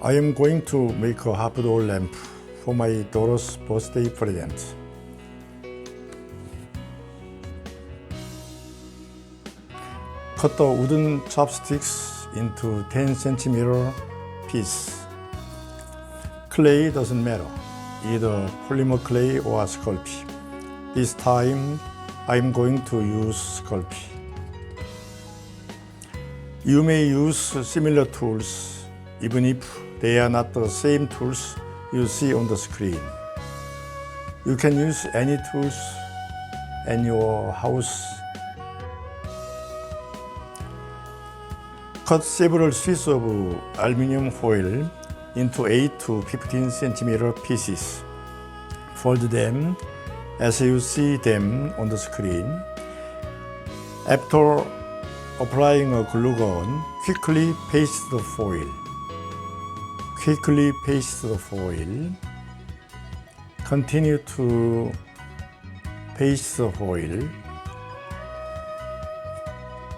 I am going to make a half door lamp for my daughter's birthday present. Cut the wooden chopsticks into 10 centimeter piece. Clay doesn't matter, either polymer clay or Sculpey. This time I'm going to use Sculpey. You may use similar tools even if they are not the same tools you see on the screen. You can use any tools in your house. Cut several sheets of aluminum foil into 8 to 15 centimeter pieces. Fold them as you see them on the screen. After applying a glue gun, quickly paste the foil. Quickly paste the foil. Continue to paste the foil.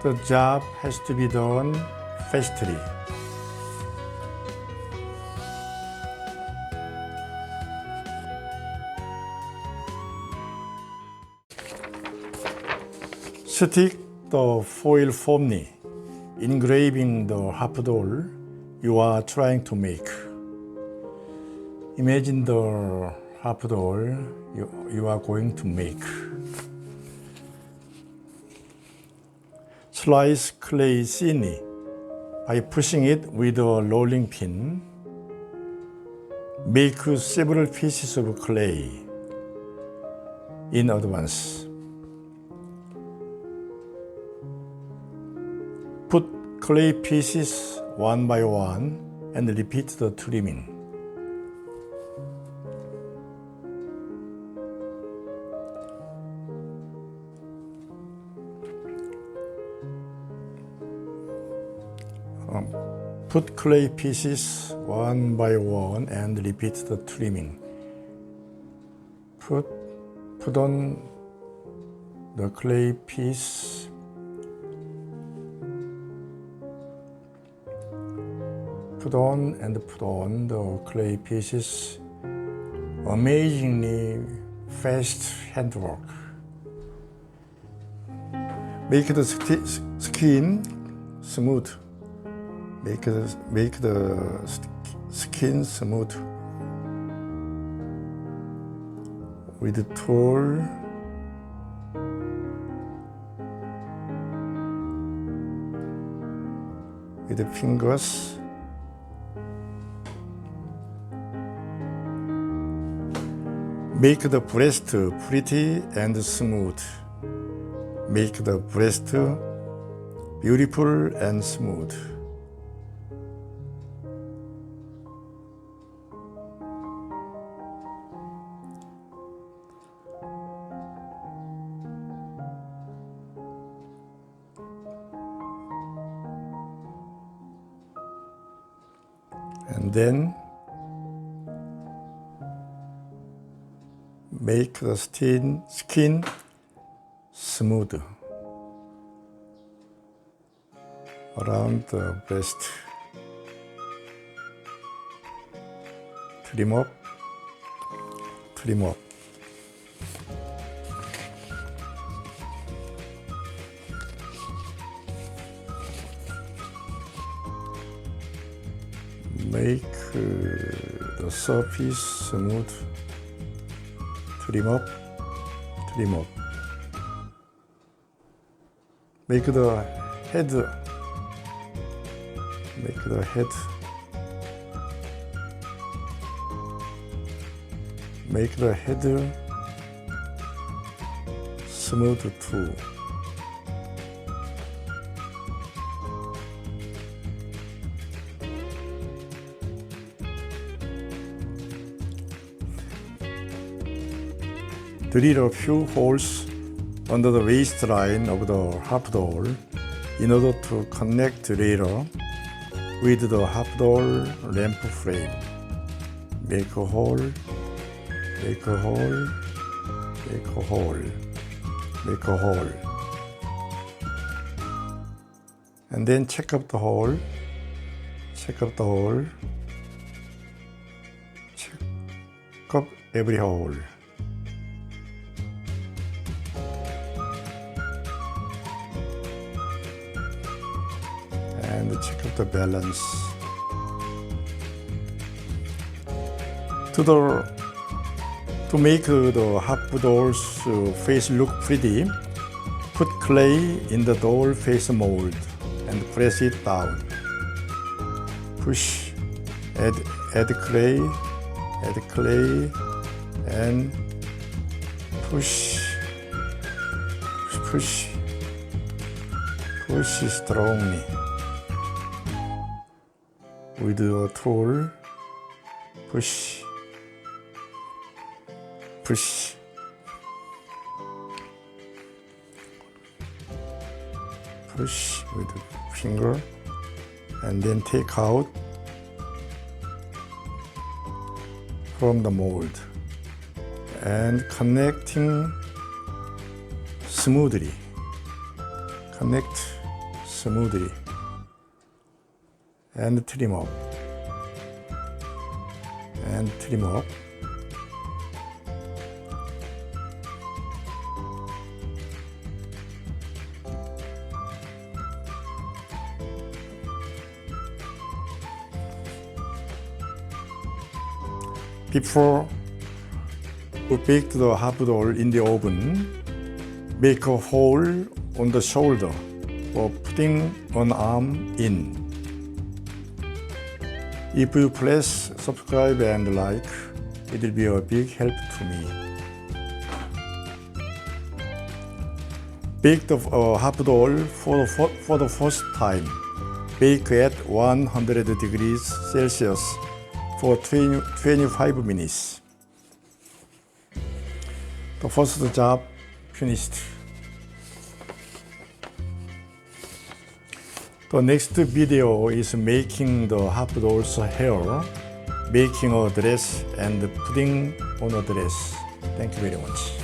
The job has to be done fastly. Stick the foil firmly, engraving the half doll you are trying to make. Imagine the half doll you, you are going to make. Slice clay thinly by pushing it with a rolling pin. Make several pieces of clay in advance. Put clay pieces one by one and repeat the trimming. Um, put clay pieces one by one and repeat the trimming. Put, put on the clay piece put on and put on the clay pieces. Amazingly fast handwork. Make the skin smooth. Make the, make the skin smooth. With the tool, with the fingers. Make the breast pretty and smooth. Make the breast beautiful and smooth. And then make the skin, skin smooth around the breast. Trim up, trim up. Make uh, the surface smooth trim up, trim up. Make the head, make the head, make the head smooth too. Drill a few holes under the waistline of the half doll in order to connect later with the half doll lamp frame. Make a hole, make a hole, make a hole, make a hole. And then check up the hole, check up the hole, check up every hole. And check out the balance. To the to make uh, the half doll's uh, face look pretty, put clay in the doll face mold and press it down. Push, add, add clay, add clay, and push, push, push strongly. With a tool, push, push. push with the finger. And then take out from the mold. And connecting smoothly. Connect smoothly and trim up and trim up Before we bake the half doll in the oven, make a hole on the shoulder for putting an arm in. If you press subscribe and like, it will be a big help to me. Bake the uh, half doll for the, for the first time. Bake at 100 degrees Celsius for 20, 25 minutes. The first job finished. The next video is making the half doll's hair, making a dress and putting on a dress. Thank you very much.